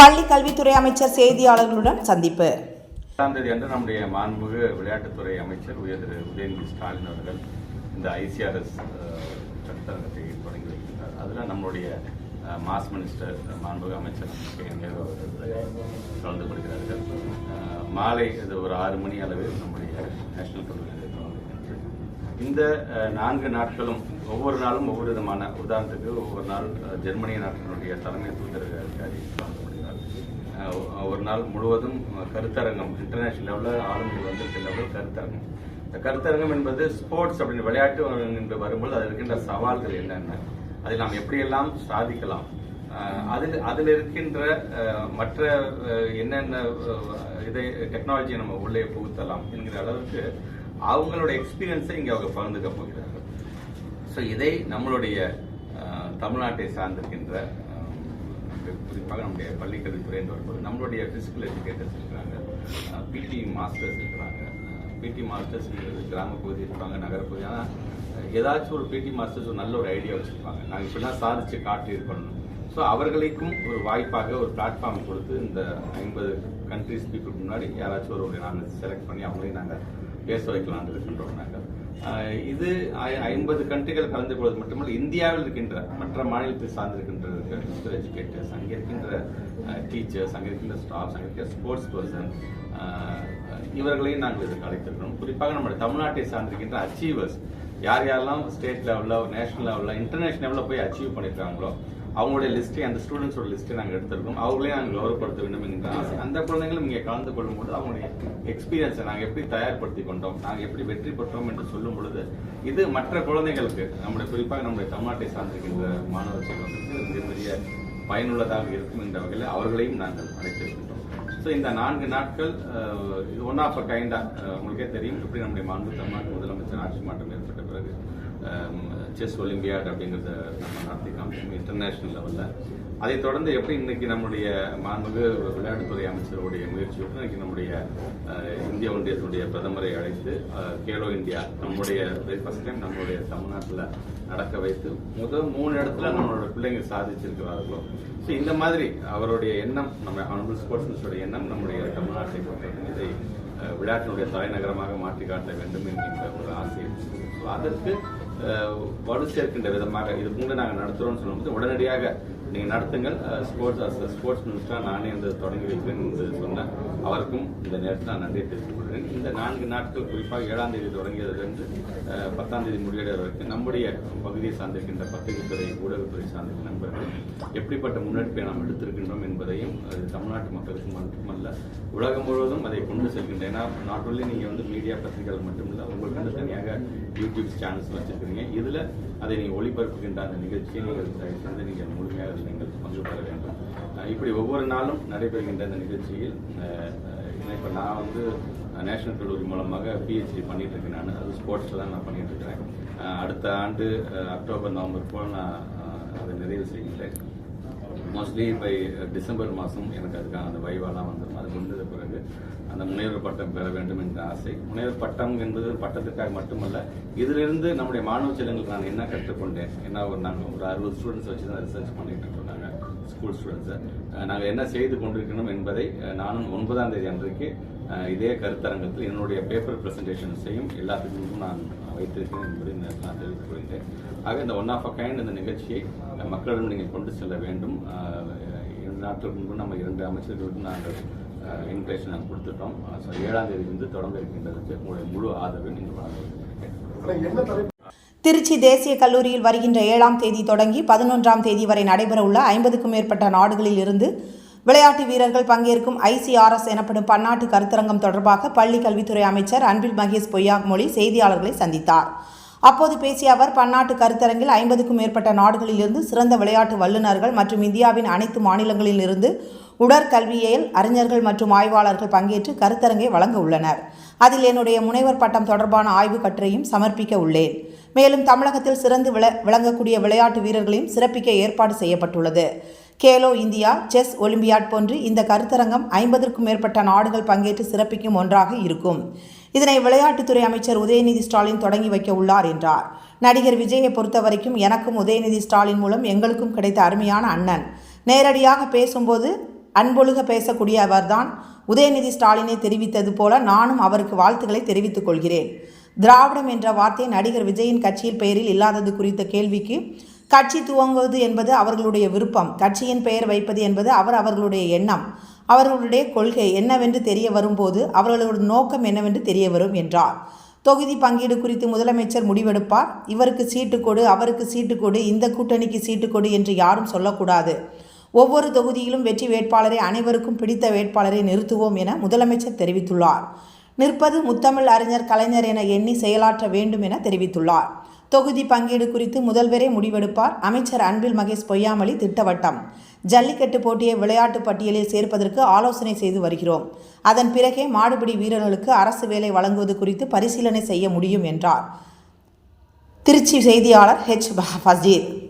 பள்ளி கல்வித்துறை அமைச்சர் செய்தியாளர்களுடன் சந்திப்பு. எட்டாம் தேதி அன்று நம்முடைய மாண்புமிகு விளையாட்டுத்துறை அமைச்சர் உயர் திரு உதயநிதி ஸ்டாலின் அவர்கள் இந்த ஐசிஆர்எஸ் கருத்தரங்கத்தை தொடங்கி வைக்கின்றார். அதில் நம்மளுடைய மாஸ் மினிஸ்டர் மாண்புமிகு அமைச்சர் கே நேரு அவர்கள் கலந்து கொள்கிறார்கள். மாலை இது ஒரு ஆறு மணி அளவில் நம்முடைய நேஷனல் கல்லூரியில் இந்த நான்கு நாட்களும் ஒவ்வொரு நாளும் ஒவ்வொரு விதமான உதாரணத்துக்கு ஒவ்வொரு நாள் ஜெர்மனிய நாட்டினுடைய தலைமை தூதரக அதிகாரி கலந்து கொள்கிறார். ஒரு நாள் முழுவதும் கருத்தரங்கம் இன்டர்நேஷனல் லெவலில் ஆளுநர் வந்திருக்கிற லெவலில் கருத்தரங்கம். இந்த கருத்தரங்கம் என்பது ஸ்போர்ட்ஸ் அப்படின்னு விளையாட்டு என்று வரும்போது அதில் இருக்கின்ற சவால்கள் என்னென்ன? அதை நாம் எப்படியெல்லாம் சாதிக்கலாம்? அதில் அதில் இருக்கின்ற மற்ற என்னென்ன இதை டெக்னாலஜியை நம்ம உள்ளே புகுத்தலாம் என்கிற அளவுக்கு அவங்களோட எக்ஸ்பீரியன்ஸை இங்கே அவங்க பகிர்ந்துக்க போகிறார்கள். ஸோ இதை நம்மளுடைய தமிழ்நாட்டை சார்ந்திருக்கின்ற குறிப்பாக நம்முடைய பள்ளிக்கல்வித்துறை என்று வரும்போது நம்மளுடைய பிசிக்கல் எஜுகேட்டர்ஸ் இருக்கிறாங்க. பிடி மாஸ்டர்ஸ் இருக்கிறாங்க. பிடி மாஸ்டர்ஸ் கிராம பகுதி இருப்பாங்க நகரப்பகுதி. ஆனால் ஏதாச்சும் ஒரு பிடி மாஸ்டர்ஸ் ஒரு நல்ல ஒரு ஐடியா வச்சுருப்பாங்க. நாங்கள் இப்படிலாம் சாதிச்சு காட்டியிருக்கணும் ஸோ அவர்களுக்கும் ஒரு வாய்ப்பாக ஒரு பிளாட்ஃபார்ம் கொடுத்து இந்த ஐம்பது கண்ட்ரிஸ் பீப்புள் முன்னாடி யாராச்சும் ஒரு நாங்கள் செலக்ட் பண்ணி அவங்களையும் நாங்கள் பேச வைக்கலாம்னு இருக்கின்றோம் நாங்கள் இது ஐம்பது கண்ட்ரிகள் கலந்து கொள்வது மட்டுமல்ல இந்தியாவில் இருக்கின்ற மற்ற மாநிலத்தை சார்ந்திருக்கின்ற பிசிக்கல் எஜுகேட்டர்ஸ் அங்கே இருக்கின்ற டீச்சர்ஸ் அங்கே இருக்கின்ற ஸ்டாஃப்ஸ் அங்கே இருக்கிற ஸ்போர்ட்ஸ் பர்சன் இவர்களையும் நாங்கள் இதற்கு அழைத்திருக்கிறோம். குறிப்பாக நம்முடைய தமிழ்நாட்டை சார்ந்திருக்கின்ற அச்சீவர்ஸ் யார் யாரெல்லாம் ஸ்டேட் லெவலில் நேஷனல் லெவலில் இன்டர்நேஷனல் லெவலில் போய் அச்சீவ் பண்ணியிருக்காங்களோ அவங்களுடைய லிஸ்ட்டு அந்த ஸ்டூடெண்ட்ஸோட லிஸ்ட்டை நாங்கள் எடுத்திருக்கோம். அவங்களையும் நாங்கள் கௌரவப்படுத்த வேண்டும் என்கிற ஆசை. அந்த குழந்தைங்களும் இங்கே கலந்து கொள்ளும்போது அவங்களுடைய எக்ஸ்பீரியன்ஸை நாங்கள் எப்படி தயார்படுத்தி கொண்டோம் நாங்கள் எப்படி வெற்றி பெற்றோம் என்று சொல்லும் பொழுது இது மற்ற குழந்தைகளுக்கு நம்முடைய குறிப்பாக நம்முடைய தமிழ்நாட்டை சார்ந்திருக்கின்ற மாணவர் வந்து மிகப்பெரிய பயனுள்ளதாக இருக்கும் என்ற வகையில் அவர்களையும் நாங்கள் அழைத்திருக்கின்றோம். ஸோ இந்த நான்கு நாட்கள் இது ஒன் ஆஃப் அ கைண்டா உங்களுக்கே தெரியும். எப்படி நம்முடைய மாண்பு தமிழ்நாட்டு முதலமைச்சர் ஆட்சி மாற்றம் ஏற்பட்ட பிறகு செஸ் ஒலிம்பியாட் அப்படிங்கிறத நம்ம நடத்தி காமிச்சோம் இன்டர்நேஷ்னல் லெவலில் அதைத் தொடர்ந்து எப்படி இன்னைக்கு நம்முடைய மாண்புமிகு விளையாட்டுத்துறை அமைச்சருடைய முயற்சியோடு இன்னைக்கு நம்முடைய இந்திய ஒன்றியத்தினுடைய பிரதமரை அழைத்து கேலோ இந்தியா நம்முடைய ஃபர்ஸ்ட் டைம் நம்மளுடைய தமிழ்நாட்டில் நடக்க வைத்து முதல் மூணு இடத்துல நம்மளோட பிள்ளைங்க சாதிச்சிருக்கிறார்களோ. ஸோ இந்த மாதிரி அவருடைய எண்ணம் நம்ம ஆனபிள் ஸ்போர்ட்ஸ் மினிஸ்டருடைய எண்ணம் நம்முடைய தமிழ்நாட்டை பொறுத்தவரை இதை விளையாட்டினுடைய தலைநகரமாக மாற்றி காட்ட வேண்டும் என்கின்ற ஒரு ஆசை ஸோ அதற்கு வலு சேர்க்கின்ற விதமாக இது முன்பு நாங்கள் நடத்துகிறோம்னு சொல்லும்போது உடனடியாக நீங்கள் நடத்துங்கள். ஸ்போர்ட்ஸ் ஸ்போர்ட்ஸ் மினிஸ்டராக நானே வந்து தொடங்கி வைக்கிறேன் என்று சொன்னேன் அவருக்கும் இந்த நேரத்தில் நான் நன்றி தெரிவித்துக் கொள்கிறேன். இந்த நான்கு நாட்கள் குறிப்பாக ஏழாம் தேதி தொடங்கியதிலிருந்து பத்தாம் தேதி முடிவடைய வரைக்கும் நம்முடைய பகுதியை சார்ந்திருக்கின்ற பத்திரிகைத்துறை ஊடகத்துறை சார்ந்திருக்கிற நண்பர்கள் எப்படிப்பட்ட முன்னெடுப்பை நாம் எடுத்திருக்கின்றோம் என்பதையும் அது தமிழ்நாட்டு மக்களுக்கு மட்டுமல்ல உலகம் முழுவதும் அதை கொண்டு செல்கின்ற ஏன்னா நாட் ஒன்லி நீங்கள் வந்து மீடியா பத்திரிகைகள் மட்டுமில்ல உங்களுக்கு வந்து தனியாக யூடியூப் சேனல்ஸ் வச்சுருக்கிறீங்க. இதில் அதை நீங்கள் ஒளிபரப்புகின்ற அந்த நிகழ்ச்சியை நீங்கள் தயவு செய்து நீங்கள் முழுமையாக நீங்கள் பங்கு பெற வேண்டும். இப்படி ஒவ்வொரு நாளும் நடைபெறுகின்ற அந்த நிகழ்ச்சியில் இப்போ நான் வந்து நேஷனல் கல்லூரி மூலமாக பிஹெச்டி பண்ணிட்டு இருக்கேன் நான். அது ஸ்போர்ட்ஸில் தான் நான் பண்ணிட்டு இருக்கிறேன். அடுத்த ஆண்டு அக்டோபர் நவம்பர் போல் நான் அதை நிறைவு செய்கின்றேன் மோஸ்ட்லி பை டிசம்பர் மாதம் எனக்கு அதுக்கான அந்த வைவாலாம் வந்துடும் அது முடிந்தது பிறகு அந்த முனைவர் பட்டம் பெற வேண்டும் என்ற ஆசை. முனைவர் பட்டம் என்பது பட்டத்துக்காக மட்டுமல்ல இதிலிருந்து நம்முடைய மாணவ செல்வங்களுக்கு நான் என்ன கற்றுக்கொண்டேன்? என்ன ஒரு நாங்கள் ஒரு அறுபது ஸ்டூடெண்ட்ஸ் வச்சு தான் ரிசர்ச் பண்ணிட்டு இருக்கோம். ஸ்கூல் ஸ்டூடெண்ட்ஸை நாங்கள் என்ன செய்து கொண்டிருக்கணும் என்பதை நானும் ஒன்பதாம் தேதி அன்றைக்கு இதே கருத்தரங்கத்தில் என்னுடைய பேப்பர் பிரசன்டேஷன்ஸையும் எல்லாத்துக்கும் நான் வைத்திருக்கிறேன் என்பதை நான் தெரிவித்துக் கொள்கிறேன். ஆக இந்த ஒன் ஆஃப் அ கைண்ட் இந்த நிகழ்ச்சியை மக்களிடம் நீங்கள் கொண்டு செல்ல வேண்டும். இரண்டு நாட்களுக்கு முன்பு நம்ம இரண்டு அமைச்சர்களுக்கு நாங்கள் இன்விடேஷன் நாங்கள் கொடுத்துட்டோம். ஸோ ஏழாம் தேதி வந்து தொடங்க இருக்கின்றதுக்கு உங்களுடைய முழு ஆதரவை நீங்கள் வழங்க வேண்டும். திருச்சி தேசிய கல்லூரியில் வருகின்ற ஏழாம் தேதி தொடங்கி பதினொன்றாம் தேதி வரை நடைபெறவுள்ள ஐம்பதுக்கும் மேற்பட்ட நாடுகளில் இருந்து விளையாட்டு வீரர்கள் பங்கேற்கும் ஐசிஆர்எஸ் எனப்படும் பன்னாட்டு கருத்தரங்கம் தொடர்பாக பள்ளி கல்வித்துறை அமைச்சர் அன்பில் மகேஷ் பொய்யாமொழி செய்தியாளர்களை சந்தித்தார். அப்போது பேசிய அவர் பன்னாட்டு கருத்தரங்கில் ஐம்பதுக்கும் மேற்பட்ட நாடுகளிலிருந்து சிறந்த விளையாட்டு வல்லுநர்கள் மற்றும் இந்தியாவின் அனைத்து மாநிலங்களில் உடற்கல்வியில் உடற்கல்வியியல் அறிஞர்கள் மற்றும் ஆய்வாளர்கள் பங்கேற்று கருத்தரங்கை வழங்க உள்ளனர். அதில் என்னுடைய முனைவர் பட்டம் தொடர்பான ஆய்வு கட்டுரையும் சமர்ப்பிக்க உள்ளேன். மேலும் தமிழகத்தில் சிறந்து விள விளங்கக்கூடிய விளையாட்டு வீரர்களையும் சிறப்பிக்க ஏற்பாடு செய்யப்பட்டுள்ளது. கேலோ இந்தியா செஸ் ஒலிம்பியாட் போன்று இந்த கருத்தரங்கம் ஐம்பதற்கும் மேற்பட்ட நாடுகள் பங்கேற்று சிறப்பிக்கும் ஒன்றாக இருக்கும். இதனை விளையாட்டுத்துறை அமைச்சர் உதயநிதி ஸ்டாலின் தொடங்கி வைக்க உள்ளார் என்றார். நடிகர் விஜயை பொறுத்தவரைக்கும் எனக்கும் உதயநிதி ஸ்டாலின் மூலம் எங்களுக்கும் கிடைத்த அருமையான அண்ணன். நேரடியாக பேசும்போது அன்பொழுக பேசக்கூடிய அவர்தான். உதயநிதி ஸ்டாலினை தெரிவித்தது போல நானும் அவருக்கு வாழ்த்துக்களை தெரிவித்துக் கொள்கிறேன். திராவிடம் என்ற வார்த்தை நடிகர் விஜயின் கட்சியில் பெயரில் இல்லாதது குறித்த கேள்விக்கு கட்சி துவங்குவது என்பது அவர்களுடைய விருப்பம் கட்சியின் பெயர் வைப்பது என்பது அவர் அவர்களுடைய எண்ணம். அவர்களுடைய கொள்கை என்னவென்று தெரிய வரும்போது அவர்களுடைய நோக்கம் என்னவென்று தெரிய வரும் என்றார். தொகுதி பங்கீடு குறித்து முதலமைச்சர் முடிவெடுப்பார். இவருக்கு சீட்டு கொடு அவருக்கு சீட்டு கொடு இந்த கூட்டணிக்கு சீட்டு கொடு என்று யாரும் சொல்லக்கூடாது. ஒவ்வொரு தொகுதியிலும் வெற்றி வேட்பாளரை அனைவருக்கும் பிடித்த வேட்பாளரை நிறுத்துவோம் என முதலமைச்சர் தெரிவித்துள்ளார். நிற்பது முத்தமிழ் அறிஞர் கலைஞர் என எண்ணி செயலாற்ற வேண்டும் என தெரிவித்துள்ளார். தொகுதி பங்கீடு குறித்து முதல்வரே முடிவெடுப்பார். அமைச்சர் அன்பில் மகேஷ் பொய்யாமொழி திட்டவட்டம். ஜல்லிக்கட்டு போட்டியை விளையாட்டு பட்டியலில் சேர்ப்பதற்கு ஆலோசனை செய்து வருகிறோம். அதன் பிறகே மாடுபிடி வீரர்களுக்கு அரசு வேலை வழங்குவது குறித்து பரிசீலனை செய்ய முடியும் என்றார். திருச்சி செய்தியாளர் ஹெச் ஃபசீர்